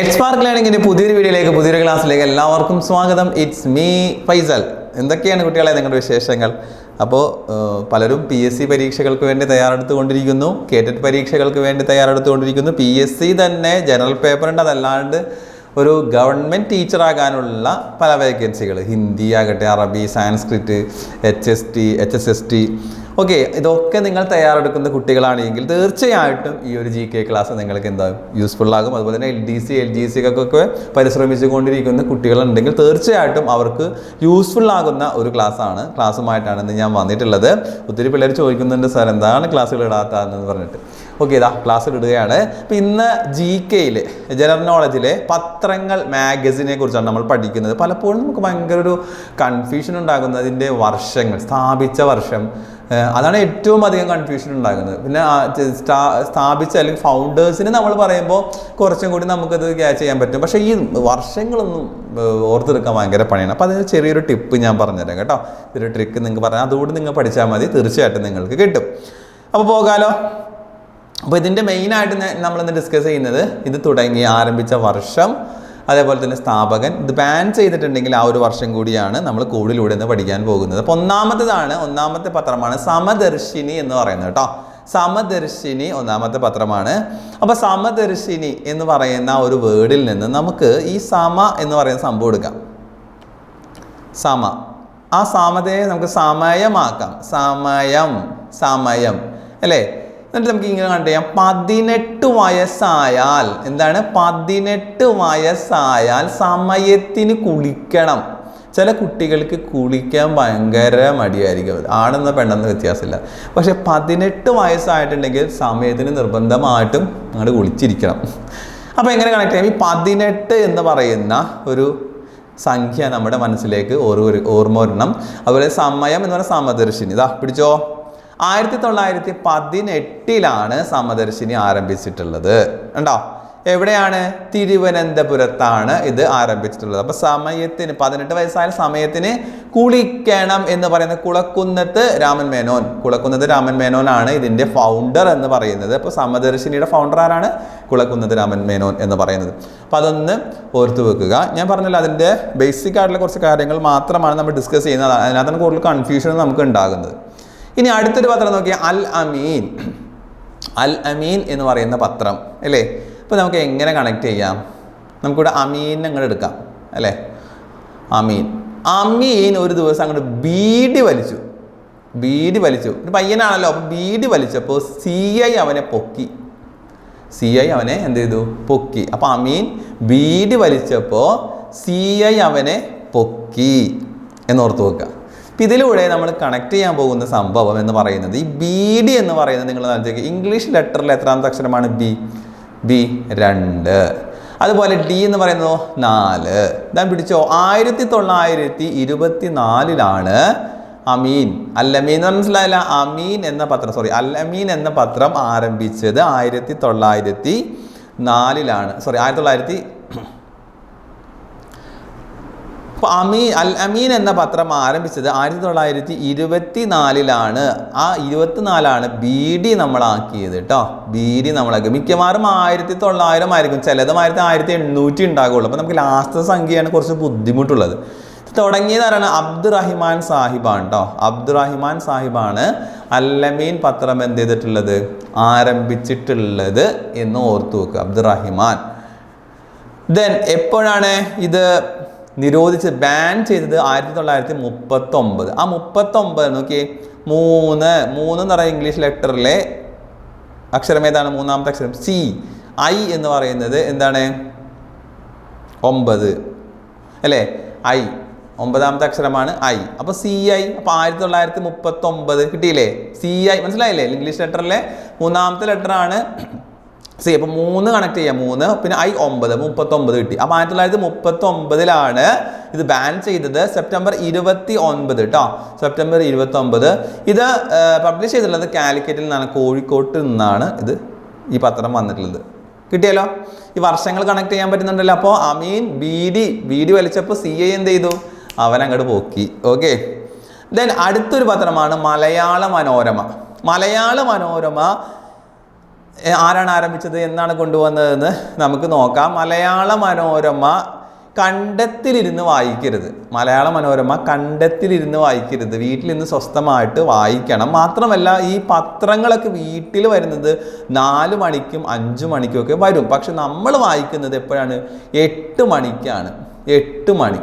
H mark ലേണിങ്ങിന്റെ പുതിയൊരു വീഡിയോയിലേക്ക് പുതിയൊരു ക്ലാസ്സിലേക്ക് എല്ലാവർക്കും സ്വാഗതം. ഇറ്റ്സ് മീ ഫൈസൽ എന്തൊക്കെയാണ് കുട്ടികളെ നിങ്ങളുടെ വിശേഷങ്ങൾ? അപ്പോൾ പലരും പി എസ് സി പരീക്ഷകൾക്ക് വേണ്ടി തയ്യാറെടുത്തുകൊണ്ടിരിക്കുന്നു. കേറ്ററ്റ് പരീക്ഷകൾക്ക് വേണ്ടി തയ്യാറെടുത്തുകൊണ്ടിരിക്കുന്നു. പി എസ് സി തന്നെ ജനറൽ പേപ്പറിന്റെ അതല്ലാണ്ട് ഒരു ഗവൺമെന്റ് ടീച്ചറാകാനുള്ള പല വേക്കൻസികൾ ഹിന്ദി ആകട്ടെ അറബി Sanskrit H S T H S S T okay ഇതൊക്കെ നിങ്ങൾ തയ്യാറെടുക്കുന്ന കുട്ടികളാണെങ്കിൽ തീർച്ചയായിട്ടും ഈ ഒരു ജി കെ ക്ലാസ് നിങ്ങൾക്ക് എന്താകും യൂസ്ഫുൾ ആകും. അതുപോലെ തന്നെ L D C L G സിക്കൊക്കെ പരിശ്രമിച്ചു കൊണ്ടിരിക്കുന്ന കുട്ടികളുണ്ടെങ്കിൽ തീർച്ചയായിട്ടും അവർക്ക് യൂസ്ഫുൾ ആകുന്ന ഒരു ക്ലാസ്സാണ് ക്ലാസ്സുമായിട്ടാണ് ഇന്ന് ഞാൻ വന്നിട്ടുള്ളത്. ഒത്തിരി പിള്ളേർ ചോദിക്കുന്നുണ്ട് സാർ എന്താണ് ക്ലാസ്സുകൾ ഇടാത്തതെന്ന്? പറഞ്ഞിട്ട്. ഓക്കെ ഇതാ ക്ലാസ്സിൽ ഇടുകയാണ്. അപ്പം ഇന്ന് ജി കെയിൽ ജനറൽ നോളജിലെ പത്രങ്ങൾ മാഗസിനെ കുറിച്ചാണ് നമ്മൾ പഠിക്കുന്നത്. പലപ്പോഴും നമുക്ക് ഭയങ്കര ഒരു കൺഫ്യൂഷൻ ഉണ്ടാകുന്നതിന്റെ വർഷങ്ങൾ സ്ഥാപിച്ച വർഷം. അതാണ് ഏറ്റവും അധികം കൺഫ്യൂഷൻ ഉണ്ടാകുന്നത്. പിന്നെ സ്ഥാപിച്ച അല്ലെങ്കിൽ ഫൗണ്ടേഴ്സിന് നമ്മൾ പറയുമ്പോൾ കുറച്ചും കൂടി നമുക്കത് ക്യാച്ച് ചെയ്യാൻ പറ്റും. പക്ഷേ ഈ വർഷങ്ങളൊന്നും ഓർത്തെടുക്കാൻ ഭയങ്കര പണിയാണ്. അപ്പോൾ അതിന് ചെറിയൊരു ടിപ്പ് ഞാൻ പറഞ്ഞുതരാം കേട്ടോ. ഒരു ട്രിക്ക് നിങ്ങൾക്ക് പറഞ്ഞാൽ അതുകൂടി നിങ്ങൾ പഠിച്ചാൽ മതി. തീർച്ചയായിട്ടും നിങ്ങൾക്ക് കിട്ടും. അപ്പോൾ പോകാലോ. അപ്പോൾ ഇതിന്റെ മെയിനായിട്ട് നമ്മളിന്ന് ഡിസ്കസ് ചെയ്യുന്നത് ഇത് തുടങ്ങി ആരംഭിച്ച വർഷം അതേപോലെ തന്നെ സ്ഥാപകൻ. ഇത് ബാൻ ചെയ്തിട്ടുണ്ടെങ്കിൽ ആ ഒരു വർഷം കൂടിയാണ് നമ്മൾ കോഡിലൂടെ നിന്ന് പഠിക്കാൻ പോകുന്നത്. അപ്പോൾ ഒന്നാമത്തേതാണ് ഒന്നാമത്തെ പത്രമാണ് സമദർശിനി എന്ന് പറയുന്നത് കേട്ടോ. സമദർശിനി ഒന്നാമത്തെ പത്രമാണ്. അപ്പോൾ സമദർശിനി എന്ന് പറയുന്ന ഒരു വേർഡിൽ നിന്ന് നമുക്ക് ഈ സമ എന്ന് പറയുന്ന സംഭവം എടുക്കാം. സമ. ആ സമതയെ നമുക്ക് സമയമാക്കാം. സമയം സമയം. അല്ലേ? എന്നിട്ട് നമുക്ക് ഇങ്ങനെ കണ്ടു ചെയ്യാം. പതിനെട്ട് വയസ്സായാൽ എന്താണ്? പതിനെട്ട് വയസ്സായാൽ സമയത്തിന് കുളിക്കണം. ചില കുട്ടികൾക്ക് കുളിക്കാൻ ഭയങ്കര മടിയായിരിക്കും. ആണെന്ന പെണ്ണെന്ന് വ്യത്യാസമില്ല. പക്ഷെ പതിനെട്ട് വയസ്സായിട്ടുണ്ടെങ്കിൽ സമയത്തിന് നിർബന്ധമായിട്ടും അങ്ങോട്ട് കുളിച്ചിരിക്കണം. അപ്പോൾ എങ്ങനെ കണക്ട് ചെയ്യാം? ഈ പതിനെട്ട് എന്ന് പറയുന്ന ഒരു സംഖ്യ നമ്മുടെ മനസ്സിലേക്ക് ഓർമ്മ വരണം. അതുപോലെ സമയം എന്ന് പറയുന്ന സമദർശിനി. ഇതാ പിടിച്ചോ? ആയിരത്തി തൊള്ളായിരത്തി പതിനെട്ടിലാണ് സമദർശിനി ആരംഭിച്ചിട്ടുള്ളത്. ഉണ്ടോ എവിടെയാണ്? തിരുവനന്തപുരത്താണ് ഇത് ആരംഭിച്ചിട്ടുള്ളത്. അപ്പൊ സമയത്തിന് പതിനെട്ട് വയസ്സായ സമയത്തിന് കുളിക്കണം എന്ന് പറയുന്ന കുളക്കുന്നത്ത് രാമൻ മേനോൻ കുളക്കുന്നത്ത് രാമൻ മേനോനാണ് ഇതിന്റെ ഫൗണ്ടർ എന്ന് പറയുന്നത്. അപ്പോൾ സമദർശിനിയുടെ ഫൗണ്ടർ ആരാണ്? കുളക്കുന്നത് രാമൻ മേനോൻ എന്ന് പറയുന്നത്. അപ്പൊ അതൊന്ന് ഓർത്തു വെക്കുക. ഞാൻ പറഞ്ഞല്ലോ അതിന്റെ ബേസിക് ആയിട്ടുള്ള കുറച്ച് കാര്യങ്ങൾ മാത്രമാണ് നമ്മൾ ഡിസ്കസ് ചെയ്യുന്നത്. അതിനകത്താണ് കൂടുതൽ കൺഫ്യൂഷൻ നമുക്ക് ഉണ്ടാകുന്നത്. ഇനി അടുത്തൊരു പത്രം നോക്കിയാൽ അൽ അമീൻ. അൽ അമീൻ എന്ന് പറയുന്ന പത്രം അല്ലേ? അപ്പോൾ നമുക്ക് എങ്ങനെ കണക്ട് ചെയ്യാം? നമുക്കിവിടെ അമീൻ അങ്ങോട്ട് എടുക്കാം അല്ലേ? അമീൻ. അമീൻ ഒരു ദിവസം അങ്ങോട്ട് ബീഡി വലിച്ചു. ബീഡി വലിച്ചു. ഒരു പയ്യനാണല്ലോ അപ്പോൾ ബീഡി വലിച്ചപ്പോൾ സി ഐ അവനെ പൊക്കി. സി ഐ അവനെ എന്ത് ചെയ്തു? പൊക്കി. അപ്പോൾ അമീൻ ബീഡി വലിച്ചപ്പോൾ സി ഐ അവനെ പൊക്കി എന്നോർത്ത് വെക്കുക. അപ്പം ഇതിലൂടെ നമ്മൾ കണക്ട് ചെയ്യാൻ പോകുന്ന സംഭവം എന്ന് പറയുന്നത് ഈ ബി ഡി എന്ന് പറയുന്നത് നിങ്ങൾ നോക്കിയാൽ ഇംഗ്ലീഷ് ലെറ്ററിൽ എത്രാമത്തെ അക്ഷരമാണ് ബി ബി രണ്ട്. അതുപോലെ ഡി എന്ന് പറയുന്നത്? നാല്. ഞാൻ പിടിച്ചോ. ആയിരത്തി തൊള്ളായിരത്തി ഇരുപത്തി നാലിലാണ് അമീൻ അല്ലമീൻ മനസ്സിലായില്ല. അമീൻ എന്ന പത്രം സോറി അല്ലമീൻ എന്ന പത്രം ആരംഭിച്ചത് ആയിരത്തി തൊള്ളായിരത്തി നാലിലാണ് സോറി ആയിരത്തി തൊള്ളായിരത്തി അപ്പോൾ അമീൻ അൽ അമീൻ എന്ന പത്രം ആരംഭിച്ചത് ആയിരത്തി തൊള്ളായിരത്തി ഇരുപത്തി നാലിലാണ് ആ ഇരുപത്തിനാലാണ് ബി ഡി നമ്മളാക്കിയത് കേട്ടോ ബി ഡി നമ്മളാക്കി മിക്കവാറും ആയിരത്തി തൊള്ളായിരം ആയിരിക്കും. ചിലതും ആയിരത്തി ആയിരത്തി എണ്ണൂറ്റി ഉണ്ടാകുള്ളൂ. അപ്പോൾ നമുക്ക് ലാസ്റ്റ് സംഖ്യയാണ് കുറച്ച് ബുദ്ധിമുട്ടുള്ളത്. തുടങ്ങിയതാരാണ് അബ്ദുറഹിമാൻ സാഹിബാണ് കേട്ടോ അബ്ദുറഹിമാൻ സാഹിബാണ് അല്ലമീൻ പത്രം എന്ത് ചെയ്തിട്ടുള്ളത്? ആരംഭിച്ചിട്ടുള്ളത് എന്ന് ഓർത്തു വെക്കുക അബ്ദുറഹിമാൻ. ദെൻ എപ്പോഴാണ് ഇത് നിരോധിച്ച് ബാൻ ചെയ്തത് ആയിരത്തി തൊള്ളായിരത്തി മുപ്പത്തി ഒമ്പത് ആ മുപ്പത്തൊമ്പത് നോക്കിയേ മൂന്ന് മൂന്ന് എന്ന് പറയുന്ന ഇംഗ്ലീഷ് ലെറ്ററിലെ അക്ഷരം ഏതാണ്? മൂന്നാമത്തെ അക്ഷരം സി ഐ എന്ന് പറയുന്നത് എന്താണ്? ഒമ്പത്. അല്ലേ? ഐ ഒമ്പതാമത്തെ അക്ഷരമാണ് ഐ അപ്പോൾ സി ഐ അപ്പോൾ ആയിരത്തി തൊള്ളായിരത്തി മുപ്പത്തി ഒമ്പത് കിട്ടിയില്ലേ? സി ഐ മനസ്സിലായില്ലേ? ഇംഗ്ലീഷ് ലെറ്ററിലെ മൂന്നാമത്തെ ലെറ്ററാണ് സി അപ്പോൾ മൂന്ന് കണക്ട് ചെയ്യാം. മൂന്ന് പിന്നെ ഐ ഒമ്പത് മുപ്പത്തൊമ്പത് കിട്ടി. അപ്പോൾ ആയിരത്തി തൊള്ളായിരത്തി മുപ്പത്തൊമ്പതിലാണ് ഇത് ബാൻ ചെയ്തത് സെപ്റ്റംബർ ഇരുപത്തി ഒൻപത് കേട്ടോ സെപ്റ്റംബർ ഇരുപത്തൊമ്പത് ഇത് പബ്ലിഷ് ചെയ്തിട്ടുള്ളത് കാലിക്കറ്റിൽ നിന്നാണ് കോഴിക്കോട്ട് നിന്നാണ് ഇത് ഈ പത്രം വന്നിട്ടുള്ളത്. കിട്ടിയല്ലോ? ഈ വർഷങ്ങൾ കണക്ട് ചെയ്യാൻ പറ്റുന്നുണ്ടല്ലോ. അപ്പോൾ Ameen B D B D വലിച്ചപ്പോൾ C I എന്ത് ചെയ്തു? അവൻ അങ്ങോട്ട് പോക്കി. ഓക്കെ ദെൻ അടുത്തൊരു പത്രമാണ് മലയാള മനോരമ. മലയാള മനോരമ ആരാണ് ആരംഭിച്ചത്? എന്നാണ് കൊണ്ടുവന്നതെന്ന് നമുക്ക് നോക്കാം. മലയാള മനോരമ കണ്ടത്തിലിരുന്ന് വായിക്കരുത്. മലയാള മനോരമ കണ്ടത്തിലിരുന്ന് വായിക്കരുത്. വീട്ടിലിരുന്ന് സ്വസ്ഥമായിട്ട് വായിക്കണം. മാത്രമല്ല ഈ പത്രങ്ങളൊക്കെ വീട്ടിൽ വരുന്നത് നാല് മണിക്കും അഞ്ചു മണിക്കും ഒക്കെ വരും. പക്ഷെ നമ്മൾ വായിക്കുന്നത് എപ്പോഴാണ്? എട്ട് മണിക്കാണ്. എട്ട് മണി.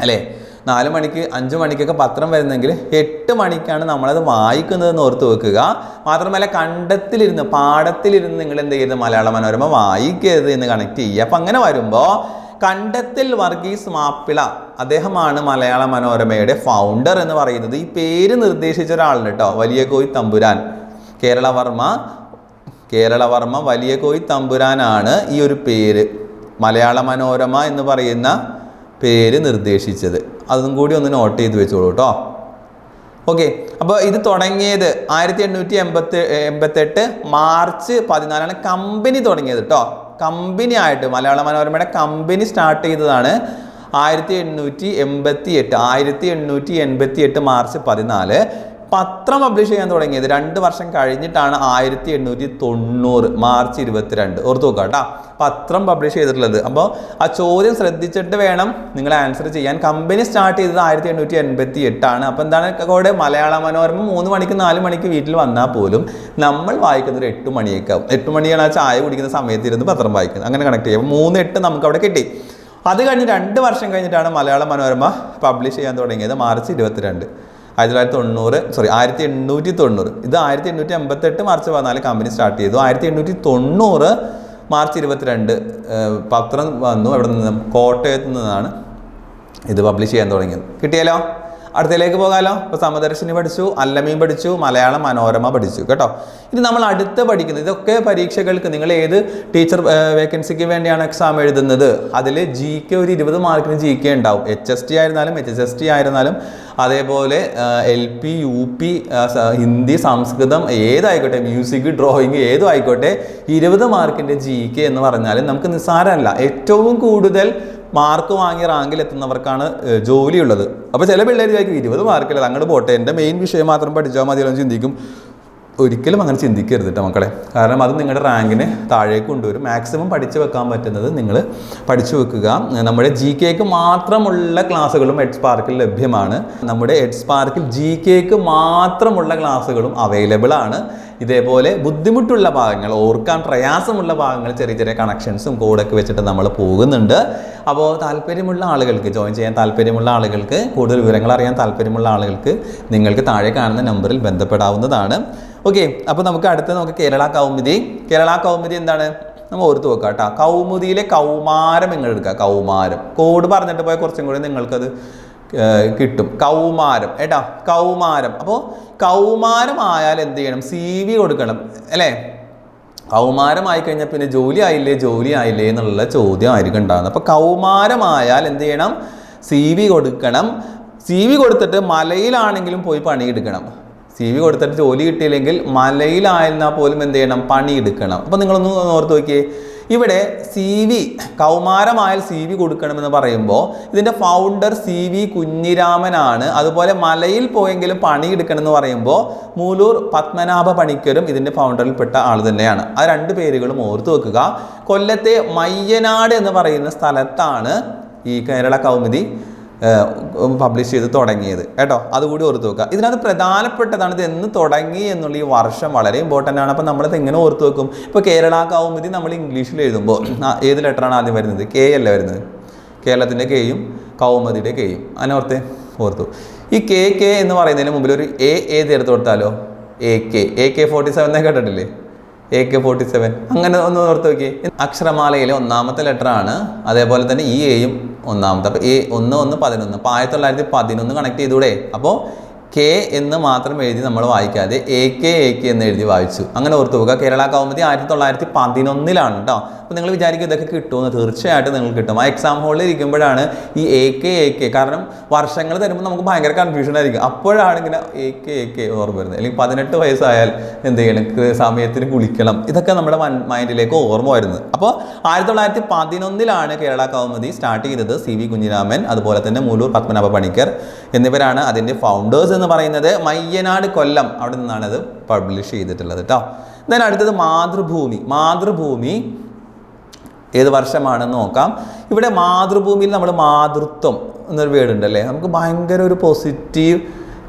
അല്ലേ? നാല് മണിക്ക് അഞ്ച് മണിക്കൊക്കെ പത്രം വരുന്നെങ്കിൽ എട്ട് മണിക്കാണ് നമ്മളത് വായിക്കുന്നതെന്ന് ഓർത്ത് വെക്കുക. മാത്രമല്ല കണ്ടത്തിലിരുന്ന് പാടത്തിലിരുന്ന് നിങ്ങൾ എന്ത് ചെയ്യരുത്? മലയാള മനോരമ വായിക്കരുത് എന്ന് കണക്ട് ചെയ്യുക. അപ്പം അങ്ങനെ വരുമ്പോൾ കണ്ടത്തിൽ വർഗീസ് മാപ്പിള അദ്ദേഹമാണ് മലയാള മനോരമയുടെ ഫൗണ്ടർ എന്ന് പറയുന്നത്. ഈ പേര് നിർദ്ദേശിച്ച ഒരാളുണ്ട് കേട്ടോ വലിയ കോയി തമ്പുരാൻ. കേരളവർമ്മ കേരളവർമ്മ വലിയ കോയി തമ്പുരാനാണ് ഈ ഒരു പേര്. മലയാള മനോരമ എന്ന് പറയുന്ന പേര് നിർദ്ദേശിച്ചത്. അതും കൂടി ഒന്ന് നോട്ട് ചെയ്ത് വെച്ചോളൂ കേട്ടോ ഓക്കെ അപ്പോൾ ഇത് തുടങ്ങിയത് ആയിരത്തി എണ്ണൂറ്റി എൺപത്തി എൺപത്തെട്ട് മാർച്ച് പതിനാലാണ് കമ്പനി തുടങ്ങിയത് കേട്ടോ കമ്പനി ആയിട്ട് മലയാള മനോരമയുടെ കമ്പനി സ്റ്റാർട്ട് ചെയ്തതാണ് ആയിരത്തി എണ്ണൂറ്റി എൺപത്തി എട്ട് ആയിരത്തി എണ്ണൂറ്റി എൺപത്തി എട്ട് മാർച്ച് പതിനാല് പത്രം പബ്ലിഷ് ചെയ്യാൻ തുടങ്ങിയത് രണ്ട് വർഷം കഴിഞ്ഞിട്ടാണ് ആയിരത്തി എണ്ണൂറ്റി തൊണ്ണൂറ് മാർച്ച് ഇരുപത്തിരണ്ട്. ഓർത്ത് നോക്കുക കേട്ടോ. പത്രം പബ്ലിഷ് ചെയ്തിട്ടുള്ളത്. അപ്പോൾ ആ ചോദ്യം ശ്രദ്ധിച്ചിട്ട് വേണം നിങ്ങൾ ആൻസർ ചെയ്യാൻ. കമ്പനി സ്റ്റാർട്ട് ചെയ്തത് ആയിരത്തി എണ്ണൂറ്റി എൺപത്തി എട്ടാണ് അപ്പോൾ എന്താണ് കൂടെ? മലയാള മനോരമ മൂന്ന് മണിക്ക് നാല് മണിക്ക് വീട്ടിൽ വന്നാൽ പോലും നമ്മൾ വായിക്കുന്നത് ഒരു എട്ട് മണിയൊക്കെ ആവും എട്ട് മണിയാണ് ആ ചായ കുടിക്കുന്ന സമയത്ത് ഇരുന്ന് പത്രം വായിക്കുന്നത്. അങ്ങനെ കണക്ട് ചെയ്യും. മൂന്ന് എട്ട് നമുക്ക് അവിടെ കിട്ടി. അത് കഴിഞ്ഞ് രണ്ട് വർഷം കഴിഞ്ഞിട്ടാണ് മലയാള മനോരമ പബ്ലിഷ് ചെയ്യാൻ തുടങ്ങിയത് മാർച്ച് ഇരുപത്തിരണ്ട്. ആയിരത്തി തൊള്ളായിരത്തി തൊണ്ണൂറ് സോറി ആയിരത്തി എണ്ണൂറ്റി തൊണ്ണൂറ് ഇത് ആയിരത്തി എണ്ണൂറ്റി എൺപത്തെട്ട് മാർച്ച് പതിനാല് കമ്പനി സ്റ്റാർട്ട് ചെയ്തു. ആയിരത്തി എണ്ണൂറ്റി തൊണ്ണൂറ് മാർച്ച് ഇരുപത്തിരണ്ട് പത്രം വന്നു. എവിടെ നിന്ന്? കോട്ടയത്ത് നിന്നാണ് ഇത് പബ്ലിഷ് ചെയ്യാൻ തുടങ്ങിയത്. കിട്ടിയാലോ അടുത്തയിലേക്ക് പോകാലോ. ഇപ്പോൾ സമദർശിനി പഠിച്ചു അല്ലമീൻ പഠിച്ചു മലയാളം മനോരമ പഠിച്ചു കേട്ടോ? ഇത് നമ്മൾ അടുത്ത് പഠിക്കുന്നത് ഇതൊക്കെ പരീക്ഷകൾക്ക് നിങ്ങൾ ഏത് ടീച്ചർ വേക്കൻസിക്ക് വേണ്ടിയാണ് എക്സാം എഴുതുന്നത്? അതിൽ ജി കെ ഒരു ഇരുപത് മാർക്കിന് ജി കെ ഉണ്ടാവും. എച്ച് എസ് ടി ആയിരുന്നാലും എച്ച് എസ് എസ് ടി ആയിരുന്നാലും അതേപോലെ L P U P Hindi സംസ്കൃതം ഏതായിക്കോട്ടെ മ്യൂസിക് ഡ്രോയിങ് ഏതും ആയിക്കോട്ടെ ഇരുപത് മാർക്കിന്റെ ജി കെ എന്ന് പറഞ്ഞാൽ നമുക്ക് നിസ്സാരമല്ല. ഏറ്റവും കൂടുതൽ മാർക്ക് വാങ്ങി റാങ്കിൽ എത്തുന്നവർക്കാണ് ജോലിയുള്ളത്. അപ്പോൾ ചില പിള്ളേർ വിചാരിക്കും ഇരുപത് മാർക്കില്ല അങ്ങോട്ട് പോട്ടെ. എന്റെ മെയിൻ വിഷയം മാത്രം പഠിച്ചാൽ മതിയല്ലോ ചിന്തിക്കും. ഒരിക്കലും അങ്ങനെ ചിന്തിക്കരുത് കേട്ടോ മക്കളെ. കാരണം അത് നിങ്ങളുടെ റാങ്കിനെ താഴേക്ക് കൊണ്ടുവരും. മാക്സിമം പഠിച്ചു വെക്കാൻ പറ്റുന്നത് നിങ്ങൾ പഠിച്ചു വെക്കുക. നമ്മുടെ ജി കെക്ക് മാത്രമുള്ള ക്ലാസ്സുകളും എഡ് സ്പാർക്കിൽ ലഭ്യമാണ്. നമ്മുടെ എഡ് സ്പാർക്കിൽ ജി കെക്ക് മാത്രമുള്ള ക്ലാസ്സുകളും അവൈലബിൾ ആണ്. ഇതേപോലെ ബുദ്ധിമുട്ടുള്ള ഭാഗങ്ങൾ ഓർക്കാൻ പ്രയാസമുള്ള ഭാഗങ്ങൾ ചെറിയ ചെറിയ കണക്ഷൻസും കോഡൊക്കെ വെച്ചിട്ട് നമ്മൾ പോകുന്നുണ്ട്. അപ്പോൾ താല്പര്യമുള്ള ആളുകൾക്ക് ജോയിൻ ചെയ്യാൻ താല്പര്യമുള്ള ആളുകൾക്ക് കൂടുതൽ വിവരങ്ങൾ അറിയാൻ താല്പര്യമുള്ള ആളുകൾക്ക് നിങ്ങൾക്ക് താഴെ കാണുന്ന നമ്പറിൽ ബന്ധപ്പെടാവുന്നതാണ്. ഓക്കെ അപ്പോൾ നമുക്ക് അടുത്ത നമുക്ക് കേരള കൗമുദി. കേരള കൗമുദി എന്താണ്? നമ്മൾ ഓർത്ത് വെക്കുക കേട്ടോ കൗമുദിയിലെ കൗമാരം നിങ്ങൾ എടുക്കുക കൗമാരം. കോഡ് പറഞ്ഞിട്ട് പോയാൽ കുറച്ചും കൂടി നിങ്ങൾക്കത് കിട്ടും. കൗമാരം. ഏട്ടാ കൗമാരം. അപ്പോൾ കൗമാരം ആയാൽ എന്ത് ചെയ്യണം? സി വി കൊടുക്കണം. അല്ലേ? കൗമാരമായി കഴിഞ്ഞാൽ പിന്നെ ജോലി ആയില്ലേ? ജോലി ആയില്ലേ? എന്നുള്ള ചോദ്യം ചോദ്യമായിരിക്കും ഉണ്ടാകുന്നത് അപ്പോൾ കൗമാരമായാൽ എന്ത് ചെയ്യണം? സി വി കൊടുക്കണം. സി വി കൊടുത്തിട്ട് മലയിലാണെങ്കിലും പോയി പണിയെടുക്കണം. സി വി കൊടുത്തിട്ട് ജോലി കിട്ടിയില്ലെങ്കിൽ മലയിലായിരുന്നാൽ പോലും എന്ത് ചെയ്യണം? പണിയെടുക്കണം അപ്പോൾ നിങ്ങളൊന്ന് ഓർത്ത് നോക്കിയേ. ഇവിടെ സി വി കൗമാരമായാൽ സി വി കൊടുക്കണമെന്ന് പറയുമ്പോൾ ഇതിന്റെ ഫൗണ്ടർ സി വി കുഞ്ഞിരാമനാണ്. അതുപോലെ മലയിൽ പോയെങ്കിലും പണിയെടുക്കണമെന്ന് പറയുമ്പോൾ മൂലൂർ പത്മനാഭ പണിക്കരും ഇതിന്റെ ഫൗണ്ടറിൽപ്പെട്ട ആൾ തന്നെയാണ്. ആ രണ്ട് പേരുകളും ഓർത്തു വെക്കുക. കൊല്ലത്തെ മയ്യനാട് എന്ന് പറയുന്ന സ്ഥലത്താണ് ഈ കേരള കൗമുദി. പബ്ലിഷ് ചെയ്ത് തുടങ്ങിയത്. കേട്ടോ? അതുകൂടി ഓർത്ത് വെക്കുക. ഇതിനകത്ത് പ്രധാനപ്പെട്ടതാണ് ഇത് എന്ന് തുടങ്ങി എന്നുള്ള ഈ വർഷം വളരെ ഇമ്പോർട്ടന്റ് ആണ്. അപ്പോൾ നമ്മളിത് എങ്ങനെ ഓർത്ത് വെക്കും? ഇപ്പോൾ കേരള കൗമുദി നമ്മൾ ഇംഗ്ലീഷിൽ എഴുതുമ്പോൾ ഏത് ലെറ്ററാണ് ആദ്യം വരുന്നത്? കെ അല്ലേ വരുന്നത്? കേരളത്തിന്റെ കെയും കൗമുദിയുടെ കെയും അങ്ങനെ ഓർത്ത് ഓർത്തു. ഈ കെ കെ എന്ന് പറയുന്നതിന് മുമ്പിൽ ഒരു എ എ തീർത്ത് കൊടുത്താലോ? A K A K forty seven കേട്ടിട്ടില്ലേ? എ കെ ഫോർട്ടി സെവൻ അങ്ങനെ ഒന്ന് ഓർത്ത് നോക്കി അക്ഷരമാലയിലെ ഒന്നാമത്തെ ലെറ്റർ ആണ്. അതേപോലെ തന്നെ ഈ എയും ഒന്നാമത്തെ. അപ്പോൾ എ ഒന്ന് ഒന്ന് പതിനൊന്ന്. അപ്പോൾ ആയിരത്തി തൊള്ളായിരത്തി പതിനൊന്ന് കണക്ട് ചെയ്തൂടെ? അപ്പോൾ കെ എന്ന് മാത്രം എഴുതി നമ്മൾ വായിക്കാതെ എ കെ എ കെ എന്ന് എഴുതി വായിച്ചു. അങ്ങനെ ഓർത്ത് പോകുക കേരള കൗമുദി ആയിരത്തി തൊള്ളായിരത്തി പതിനൊന്നിലാണ് കേട്ടോ അപ്പോൾ നിങ്ങൾ വിചാരിക്കും ഇതൊക്കെ കിട്ടുമെന്ന്. തീർച്ചയായിട്ടും നിങ്ങൾക്ക് കിട്ടും. ആ എക്സാം ഹോളിൽ ഇരിക്കുമ്പോഴാണ് ഈ എ കെ എ കെ കാരണം വർഷങ്ങൾ തരുമ്പോൾ നമുക്ക് ഭയങ്കര കൺഫ്യൂഷൻ ആയിരിക്കും. അപ്പോഴാണ് ഇങ്ങനെ എ കെ എ കെ ഓർമ്മ വരുന്നത്. അല്ലെങ്കിൽ പതിനെട്ട് വയസ്സായാൽ എന്ത് ചെയ്യണം? സമയത്തിന് കുളിക്കണം. ഇതൊക്കെ നമ്മുടെ മൈൻഡിലേക്ക് ഓർമ്മ വരുന്നത്. അപ്പോൾ ആയിരത്തി തൊള്ളായിരത്തി പതിനൊന്നിലാണ് കേരള കൗമുദി സ്റ്റാർട്ട് ചെയ്തത് സി വി കുഞ്ഞിരാമൻ അതുപോലെ തന്നെ മൂലൂർ പത്മനാഭ പണിക്കർ എന്നിവരാണ് അതിന്റെ ഫൗണ്ടേഴ്സ് എന്ന് പറയുന്നത് മയ്യനാട് കൊല്ലം അവിടെ നിന്നാണ് അത് പബ്ലിഷ് ചെയ്തിട്ടുള്ളത് കേട്ടോ ദെൻ അടുത്തത് മാതൃഭൂമി. മാതൃഭൂമി ഏത് വർഷമാണെന്ന് നോക്കാം. ഇവിടെ മാതൃഭൂമിയിൽ നമ്മൾ മാതൃത്വം എന്നൊരു വേർഡ് ഉണ്ടല്ലേ നമുക്ക് ഭയങ്കര ഒരു പോസിറ്റീവ്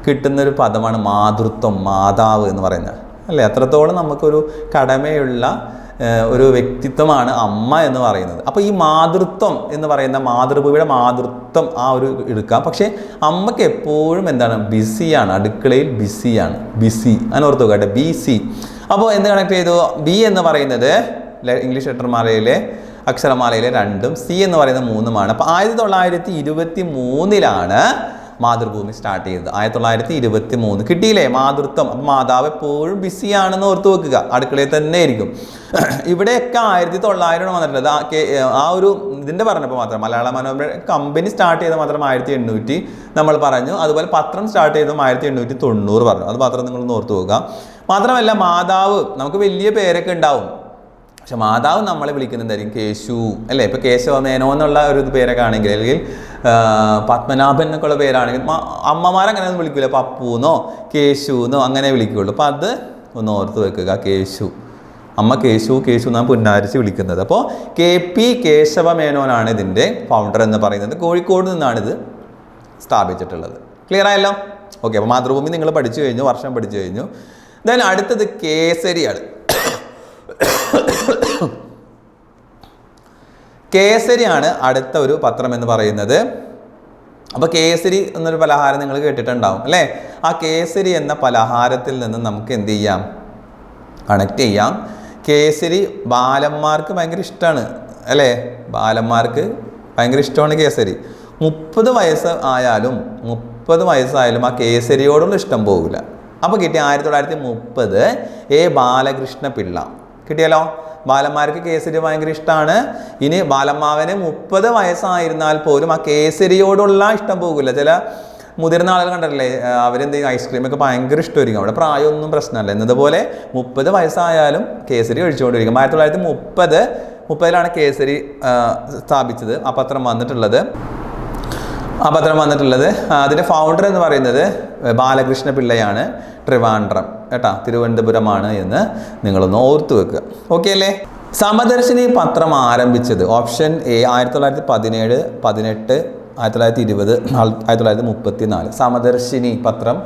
കിട്ടുന്നൊരു പദമാണ് മാതൃത്വം മാതാവ് എന്ന് പറയുന്നത്. അല്ലേ? അത്രത്തോളം നമുക്കൊരു കടമയുള്ള ഒരു വ്യക്തിത്വമാണ് അമ്മ എന്ന് പറയുന്നത്. അപ്പോൾ ഈ മാതൃത്വം എന്ന് പറയുന്ന മാതൃഭൂമിയുടെ മാതൃത്വം ആ ഒരു എടുക്കാം. പക്ഷേ അമ്മയ്ക്ക് എപ്പോഴും എന്താണ് ബിസിയാണ് അടുക്കളയിൽ ബിസിയാണ് ബിസി അങ്ങനെ ഓർത്ത് നോക്കട്ടെ ബി സി അപ്പോൾ എന്ത് കണക്ട് ചെയ്തു? ബി എന്ന് പറയുന്നത് ഇംഗ്ലീഷ് ലെറ്റർമാലയിലെ അക്ഷരമാലയിലെ രണ്ടും സി എന്ന് പറയുന്ന മൂന്നുമാണ്. അപ്പോൾ ആയിരത്തി തൊള്ളായിരത്തി ഇരുപത്തി മൂന്നിലാണ് മാതൃഭൂമി സ്റ്റാർട്ട് ചെയ്തത്. ആയിരത്തി തൊള്ളായിരത്തി ഇരുപത്തി മൂന്ന് കിട്ടിയില്ലേ? മാതൃത്വം. മാതാവ് എപ്പോഴും ബിസി ആണെന്ന് ഓർത്ത് വെക്കുക. അടുക്കളയിൽ തന്നെ ആയിരിക്കും. ഇവിടെയൊക്കെ ആയിരത്തി തൊള്ളായിരമാണ് വന്നിട്ടുള്ളത് ആ ഒരു ഇതിന്റെ പറഞ്ഞപ്പോൾ മാത്രം മലയാള മനോരമ കമ്പനി സ്റ്റാർട്ട് ചെയ്ത മാത്രം ആയിരത്തി എണ്ണൂറ്റി നമ്മൾ പറഞ്ഞു. അതുപോലെ പത്രം സ്റ്റാർട്ട് ചെയ്തതും ആയിരത്തി എണ്ണൂറ്റി തൊണ്ണൂറ് പറഞ്ഞു. അത് മാത്രം നിങ്ങളൊന്ന് ഓർത്ത് വെക്കുക. മാത്രമല്ല മാതാവ് നമുക്ക് വലിയ പേരൊക്കെ ഉണ്ടാവും. പക്ഷെ മാതാവ് നമ്മളെ വിളിക്കുന്നുണ്ടായിരിക്കും കേശു അല്ലേ? ഇപ്പൊ കേശവമേനോ എന്നുള്ള ഒരു പേരൊക്കെ ആണെങ്കിൽ അല്ലെങ്കിൽ പത്മനാഭൻ എന്നൊക്കെയുള്ള പേരാണെങ്കിൽ അമ്മമാരങ്ങനെ ഒന്നും വിളിക്കില്ല പപ്പൂന്നോ കേശുന്നോ അങ്ങനെ വിളിക്കുകയുള്ളൂ അപ്പം അത് ഒന്ന് ഓർത്ത് വെക്കുക. കേശു. അമ്മ കേശു കേശു എന്നാണ് പുന്നാരിച്ച് വിളിക്കുന്നത്. അപ്പോൾ കെ പി കേശവമേനോനാണ് ഇതിന്റെ ഫൗണ്ടർ എന്ന് പറയുന്നത്. കോഴിക്കോട് നിന്നാണിത് സ്ഥാപിച്ചിട്ടുള്ളത്. ക്ലിയർ ആയല്ലോ? ഓക്കെ അപ്പോൾ മാതൃഭൂമി നിങ്ങൾ പഠിച്ചു കഴിഞ്ഞു വർഷം പഠിച്ചു കഴിഞ്ഞു. ദെൻ അടുത്തത് കേസരിയാണ് കേസരിയാണ് അടുത്ത ഒരു പത്രം എന്ന് പറയുന്നത്. അപ്പോൾ കേസരി എന്നൊരു പലഹാരം നിങ്ങൾ കേട്ടിട്ടുണ്ടാവും അല്ലേ? ആ കേസരി എന്ന പലഹാരത്തിൽ നിന്ന് നമുക്ക് എന്ത് ചെയ്യാം? കണക്ട് ചെയ്യാം. കേസരി ബാലന്മാർക്ക് ഭയങ്കര ഇഷ്ടമാണ് അല്ലേ? ബാലന്മാർക്ക് ഭയങ്കര ഇഷ്ടമാണ് കേസരി. മുപ്പത് വയസ്സ് ആയാലും മുപ്പത് വയസ്സായാലും ആ കേസരിയോടുള്ള ഇഷ്ടം പോകില്ല അപ്പോൾ കിട്ടിയ ആയിരത്തി തൊള്ളായിരത്തി മുപ്പത് എ ബാലകൃഷ്ണ പിള്ള കിട്ടിയല്ലോ? ബാലന്മാർക്ക് കേസരി ഭയങ്കര ഇഷ്ടമാണ് ഇനി ബാലമ്മാവന് മുപ്പത് വയസ്സായിരുന്നാൽ പോലും ആ കേസരിയോടുള്ള ഇഷ്ടം പോകില്ല. ചില മുതിർന്ന ആളുകൾ കണ്ടല്ലേ അവരെന്ത് ഐസ്ക്രീമൊക്കെ ഭയങ്കര ഇഷ്ടമായിരിക്കും. അവിടെ പ്രായമൊന്നും പ്രശ്നമല്ല. എന്നതുപോലെ മുപ്പത് വയസ്സായാലും കേസരി കഴിച്ചുകൊണ്ടിരിക്കും. ആയിരത്തി തൊള്ളായിരത്തി മുപ്പത് മുപ്പതിലാണ് കേസരി സ്ഥാപിച്ചത്. ആ പത്രം വന്നിട്ടുള്ളത്. ആ പത്രം വന്നിട്ടുള്ളത്. അതിന്റെ ഫൗണ്ടർ എന്ന് പറയുന്നത് ബാലകൃഷ്ണ പിള്ളയാണ്. ട്രിവാൻഡ്രം കേട്ടാ? തിരുവനന്തപുരമാണ് എന്ന് നിങ്ങളൊന്ന് ഓർത്തു വെക്കുക. ഓക്കെ അല്ലേ? സമദർശിനി പത്രം ആരംഭിച്ചത് ഓപ്ഷൻ എ ആയിരത്തി തൊള്ളായിരത്തി പതിനേഴ് പതിനെട്ട് ആയിരത്തി തൊള്ളായിരത്തി ഇരുപത് ആയിരത്തി തൊള്ളായിരത്തി മുപ്പത്തി നാല് സമദർശിനി പത്രം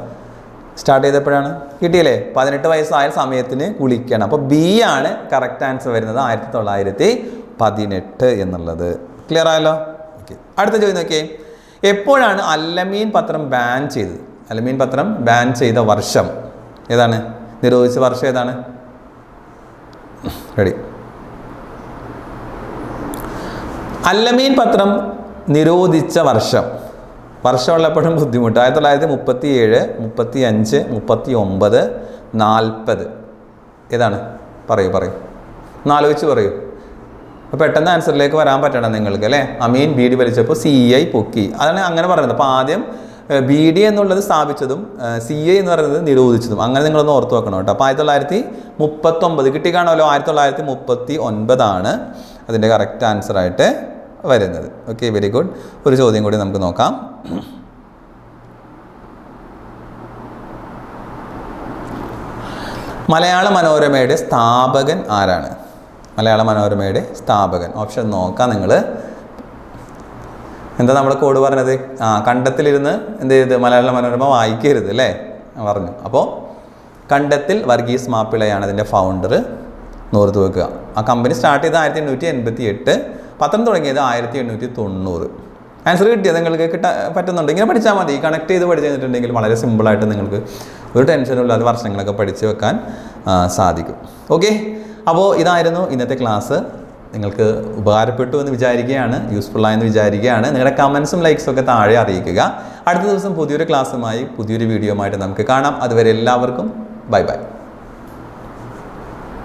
സ്റ്റാർട്ട് ചെയ്തപ്പോഴാണ്. കിട്ടിയില്ലേ? പതിനെട്ട് വയസ്സായ സമയത്തിന് കുളിക്കണം. അപ്പോൾ ബി ആണ് കറക്റ്റ് ആൻസർ വരുന്നത് ആയിരത്തി തൊള്ളായിരത്തി പതിനെട്ട് എന്നുള്ളത്. ക്ലിയർ ആയല്ലോ? ഓക്കെ അടുത്ത ചോദ്യം നോക്കിയേ. എപ്പോഴാണ് അല്ലമീൻ പത്രം ബാൻ ചെയ്തത്? അല്ലമീൻ പത്രം ബാൻ ചെയ്ത വർഷം. ഏതാണ്? നിരോധിച്ച വർഷം ഏതാണ്? റെഡി അല്ലമീൻ പത്രം നിരോധിച്ച വർഷം. വർഷമുള്ളപ്പോഴും ബുദ്ധിമുട്ട്. ആയിരത്തി തൊള്ളായിരത്തി മുപ്പത്തി ഏഴ് മുപ്പത്തി അഞ്ച് മുപ്പത്തി ഒമ്പത് നാൽപ്പത്. ഏതാണ്? പറയൂ പറയൂ. നാലോചിച്ച് പറയൂ. അപ്പോൾ പെട്ടെന്ന് ആൻസറിലേക്ക് വരാൻ പറ്റണം നിങ്ങൾക്ക് അല്ലേ? അമീൻ ബി ഡി വലിച്ചപ്പോൾ സി ഐ പൊക്കി. അതാണ് അങ്ങനെ പറയുന്നത്. അപ്പോൾ ആദ്യം ബി ഡി എന്നുള്ളത് സ്ഥാപിച്ചതും സി ഐ എന്ന് പറയുന്നത് നിരോധിച്ചതും. അങ്ങനെ നിങ്ങളൊന്ന് ഓർത്ത് വെക്കണം കേട്ടോ. അപ്പോൾ ആയിരത്തി തൊള്ളായിരത്തി മുപ്പത്തൊമ്പത് കിട്ടിക്കാണല്ലോ. ആയിരത്തി തൊള്ളായിരത്തി മുപ്പത്തി ഒൻപതാണ് അതിന്റെ കറക്റ്റ് ആൻസറായിട്ട് വരുന്നത്. ഓക്കെ വെരി ഗുഡ് ഒരു ചോദ്യം കൂടി നമുക്ക് നോക്കാം. മലയാള മനോരമയുടെ സ്ഥാപകൻ ആരാണ്? മലയാള മനോരമയുടെ സ്ഥാപകൻ. ഓപ്ഷൻ നോക്കാം നിങ്ങൾ എന്താ നമ്മൾ കോഡ് പറഞ്ഞത്? ആ കണ്ടത്തിലിരുന്ന് എന്ത് ചെയ്ത് മലയാള മനോരമ വായിക്കരുത് അല്ലേ? പറഞ്ഞു. അപ്പോൾ കണ്ടത്തിൽ വർഗീസ് മാപ്പിളയാണ് അതിന്റെ ഫൗണ്ടർ നോർത്ത് വെക്കുക. ആ കമ്പനി സ്റ്റാർട്ട് ചെയ്ത് ആയിരത്തി എണ്ണൂറ്റി എൺപത്തി എട്ട് പത്രം തുടങ്ങിയത് ആയിരത്തി എണ്ണൂറ്റി തൊണ്ണൂറ് ആൻസർ കിട്ടിയത് നിങ്ങൾക്ക് കിട്ടാൻ പറ്റുന്നുണ്ട്. ഇങ്ങനെ പഠിച്ചാൽ മതി. കണക്ട് ചെയ്ത് പഠിച്ചു കഴിഞ്ഞിട്ടുണ്ടെങ്കിൽ വളരെ സിമ്പിളായിട്ട് നിങ്ങൾക്ക് ഒരു ടെൻഷനും ഇല്ലാതെ വർഷങ്ങളൊക്കെ പഠിച്ച് വെക്കാൻ സാധിക്കും. ഓക്കെ അപ്പോൾ ഇതായിരുന്നു ഇന്നത്തെ ക്ലാസ് നിങ്ങൾക്ക് ഉപകാരപ്പെട്ടു എന്ന് വിചാരിക്കുകയാണ് യൂസ്ഫുൾ ആയെന്ന് വിചാരിക്കുകയാണ്. നിങ്ങളുടെ കമൻസും ലൈക്സും ഒക്കെ താഴെ അറിയിക്കുക. അടുത്ത ദിവസം പുതിയൊരു ക്ലാസ്സുമായി പുതിയൊരു വീഡിയോ ആയിട്ട് നമുക്ക് കാണാം. അതുവരെ എല്ലാവർക്കും ബൈ ബൈ